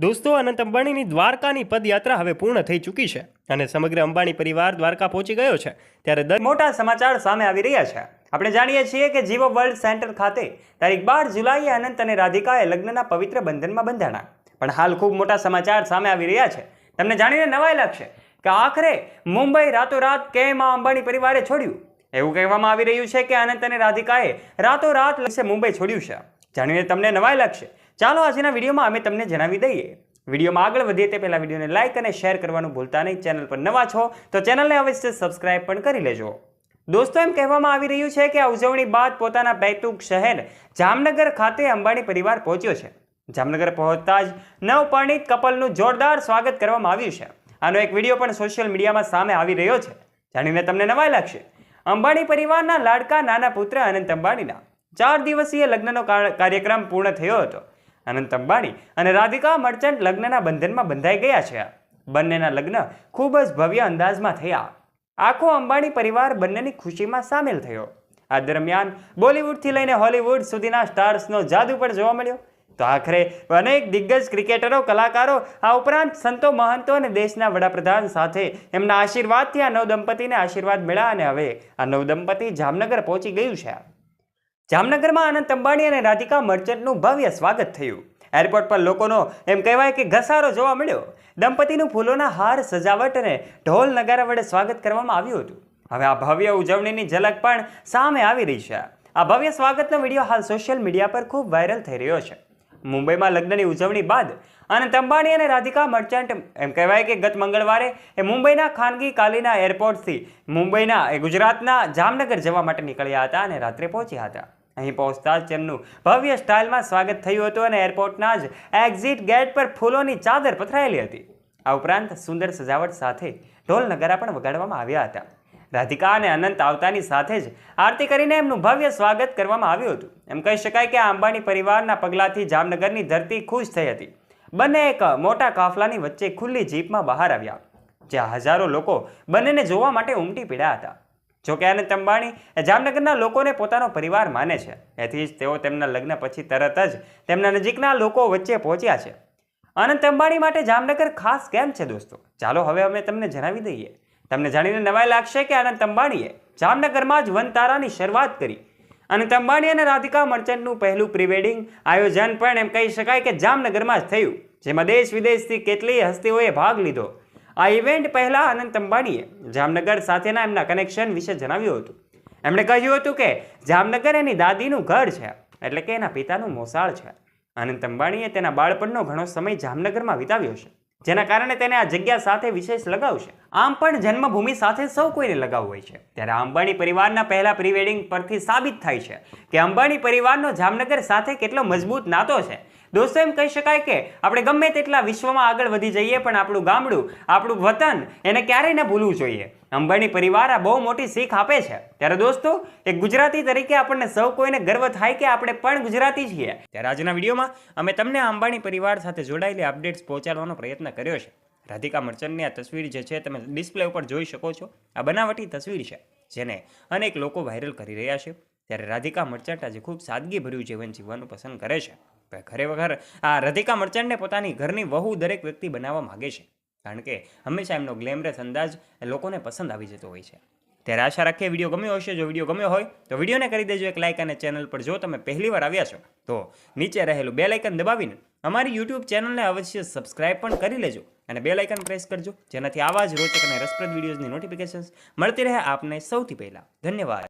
દોસ્તો, અનંત અંબાણીની દ્વારકાની પદયાત્રા હવે પૂર્ણ થઈ ચૂકી છે અને સમગ્ર અંબાણી પરિવાર દ્વારકા પહોંચી ગયો છે ત્યારે દર મોટા સમાચાર સામે આવી રહ્યા છે. આપણે જાણીએ છીએ કે જીવો વર્લ્ડ સેન્ટર ખાતે તારીખ બાર જુલાઈએ અનંત અને રાધિકાએ લગ્નના પવિત્ર બંધનમાં બંધાણા. પણ હાલ ખૂબ મોટા સમાચાર સામે આવી રહ્યા છે. તમને જાણીને નવાઈ લાગશે કે આખરે મુંબઈ રાતોરાત કેમ આ અંબાણી પરિવારે છોડ્યું? એવું કહેવામાં આવી રહ્યું છે કે અનંત અને રાધિકાએ રાતોરાત લક્ષે મુંબઈ છોડ્યું છે. જાણીને તમને નવાઈ લાગશે ચાલો આજના વિડીયોમાં અમે તમને જણાવી દઈએ. વિડીયોમાં આગળ વધીએ તે પહેલાં વિડીયોને લાઇક અને શેર કરવાનું ભૂલતા નહીં. ચેનલ પર નવા છો તો ચેનલને અવશ્ય સબસ્ક્રાઇબ પણ કરી લેજો. દોસ્તો, એમ કહેવામાં આવી રહ્યું છે કે આ ઉજવણી બાદ પોતાના પૈતૃક શહેર જામનગર ખાતે અંબાણી પરિવાર પહોંચ્યો છે. જામનગર પહોંચતા જ નવપરિણીત કપલનું જોરદાર સ્વાગત કરવામાં આવ્યું છે. આનો એક વીડિયો પણ સોશિયલ મીડિયામાં સામે આવી રહ્યો છે. જાણીને તમને નવાઈ લાગશે. અંબાણી પરિવારના લાડકા નાના પુત્ર અનંત અંબાણીના ચાર દિવસીય લગ્નનો કાર- કાર્યક્રમ પૂર્ણ થયો હતો. અનંત અંબાણી અને રાધિકા મર્ચન્ટ લગ્નના બંધનમાં બંધાઈ ગયા છે. બંનેના લગ્ન ખૂબ જ ભવ્ય અંદાજમાં થયા. આખો અંબાણી પરિવાર બંનેની ખુશીમાં સામેલ થયો. આ દરમિયાન બોલિવૂડથી લઈને હોલિવૂડ સુધીના સ્ટાર્સનો જાદુ પણ જોવા મળ્યો. તો આખરે અનેક દિગ્ગજ ક્રિકેટરો, કલાકારો, આ ઉપરાંત સંતો મહંતો અને દેશના વડાપ્રધાન સાથે એમના આશીર્વાદથી આ નવદંપતીને આશીર્વાદ મળ્યા અને હવે આ નવદંપતી જામનગર પહોંચી ગયું છે. જામનગરમાં અનંત અંબાણી અને રાધિકા મર્ચન્ટનું ભવ્ય સ્વાગત થયું. એરપોર્ટ પર લોકોનો એમ કહેવાય કે ઘસારો જોવા મળ્યો. દંપતીનું ફૂલોના હાર, સજાવટ અને ઢોલ નગારા વડે સ્વાગત કરવામાં આવ્યું હતું. હવે આ ભવ્ય ઉજવણીની ઝલક પણ સામે આવી રહી છે. આ ભવ્ય સ્વાગતનો વીડિયો હાલ સોશિયલ મીડિયા પર ખૂબ વાયરલ થઈ રહ્યો છે. મુંબઈમાં લગ્નની ઉજવણી બાદ અનંત અંબાણી અને રાધિકા મર્ચન્ટ એમ કહેવાય કે ગત મંગળવારે એ મુંબઈના ખાનગી કાલીના એરપોર્ટથી મુંબઈના એ ગુજરાતના જામનગર જવા માટે નીકળ્યા હતા અને રાત્રે પહોંચ્યા હતા. અહીં પહોંચતા જ તેમનું ભવ્ય સ્ટાઇલમાં સ્વાગત થયું હતું અને એરપોર્ટના જ એક્ઝિટ ગેટ પર ફૂલોની ચાદર પથરાયેલી હતી. આ ઉપરાંત સુંદર સજાવટ સાથે ઢોલ નગારા પણ વગાડવામાં આવ્યા હતા. રાધિકા અને અનંત આવતાની સાથે જ આરતી કરીને એમનું ભવ્ય સ્વાગત કરવામાં આવ્યું હતું. એમ કહી શકાય કે આ અંબાણી પરિવારના પગલાંથી જામનગરની ધરતી ખુશ થઈ હતી. બંને એક મોટા કાફલાની વચ્ચે ખુલ્લી જીપમાં બહાર આવ્યા, જ્યાં હજારો લોકો બંનેને જોવા માટે ઉમટી પીડ્યા હતા. જોકે અનંત અંબાણી જામનગરના લોકોને પોતાનો પરિવાર માને છે. એથી જ તેઓ તેમના લગ્ન પછી તરત જ તેમના નજીકના લોકો વચ્ચે પહોંચ્યા છે. અનંત અંબાણી માટે જામનગર ખાસ કેમ છે દોસ્તો? ચાલો હવે અમે તમને જણાવી દઈએ. તમને જાણીને નવાઈ લાગશે કે અનંત અંબાણીએ જામનગરમાં જ વનતારાની શરૂઆત કરી. અનંત અંબાણી અને રાધિકા મર્ચન્ટનું પહેલું પ્રીવેડિંગ આયોજન પણ એમ કહી શકાય કે જામનગરમાં જ થયું, જેમાં દેશ વિદેશથી કેટલીય હસ્તીઓએ ભાગ લીધો. આ ઇવેન્ટ પહેલાં અનંત અંબાણીએ જામનગર સાથેના એમના કનેક્શન વિશે જણાવ્યું હતું. એમણે કહ્યું હતું કે જામનગર એની દાદીનું ઘર છે, એટલે કે એના પિતાનું મોસાળ છે. અનંત અંબાણીએ તેના બાળપણનો ઘણો સમય જામનગરમાં વિતાવ્યો છે, જેના કારણે તેને આ જગ્યા સાથે વિશેષ લગાવ છે. આમ પણ જન્મભૂમિ સાથે સૌ કોઈને લગાવ હોય છે. ત્યારે અંબાણી પરિવારના પહેલા પ્રી વેડિંગ પરથી સાબિત થાય છે કે અંબાણી પરિવારનો જામનગર સાથે કેટલો મજબૂત નાતો છે દોસ્તો, એમ કહી શકાય કે આપણે ગમે તેટલા વિશ્વમાં આગળ વધી જઈએ, પણ આપણું ગામડું, આપણું વતન એને ક્યારેય ન ભૂલવું જોઈએ. અંબાણી પરિવાર આ બહુ મોટી શીખ આપે છે. ત્યારે દોસ્તો, એક ગુજરાતી તરીકે આપણને સૌ કોઈને ગર્વ થાય કે આપણે પણ ગુજરાતી છીએ. ત્યારે આજના વિડીયોમાં અમે તમને અંબાણી પરિવાર સાથે જોડાયેલી અપડેટ્સ પહોંચાડવાનો પ્રયત્ન કર્યો છે. રાધિકા મર્ચન્ટની આ તસવીર જે છે, તમે ડિસ્પ્લે ઉપર જોઈ શકો છો. આ બનાવટી તસવીર છે, જેને અનેક લોકો વાયરલ કરી રહ્યા છે. ત્યારે રાધિકા મર્ચન્ટ આજે ખૂબ સાદગીભર્યું જીવન જીવવાનું પસંદ કરે છે. ખરેખર આ રધિકા મર્ચન્ટને પોતાની ઘરની વહુ દરેક વ્યક્તિ બનાવવા માગે છે. કારણ કે હંમેશા એમનો ગ્લેમરસ અંદાજ લોકોને પસંદ આવી જતો હોય છે. ત્યારે આશા રાખીએ વીડિયો ગમ્યો હશે. જો વીડિયો ગમ્યો હોય, તો વિડીયોને કરી દેજો એક લાઇક અને ચેનલ પર જો તમે પહેલી વાર આવ્યા છો, તો નીચે રહેલું બે લાઇકન દબાવીને અમારી યુટ્યુબ ચેનલને અવશ્ય સબસ્ક્રાઇબ પણ કરી લેજો અને બે લાઇકન પ્રેસ કરજો. જેનાથી આવા જ રોચક અને રસપ્રદ વિડીયોઝની નોટિફિકેશન્સ મળતી રહે આપને સૌથી પહેલાં. ધન્યવાદ.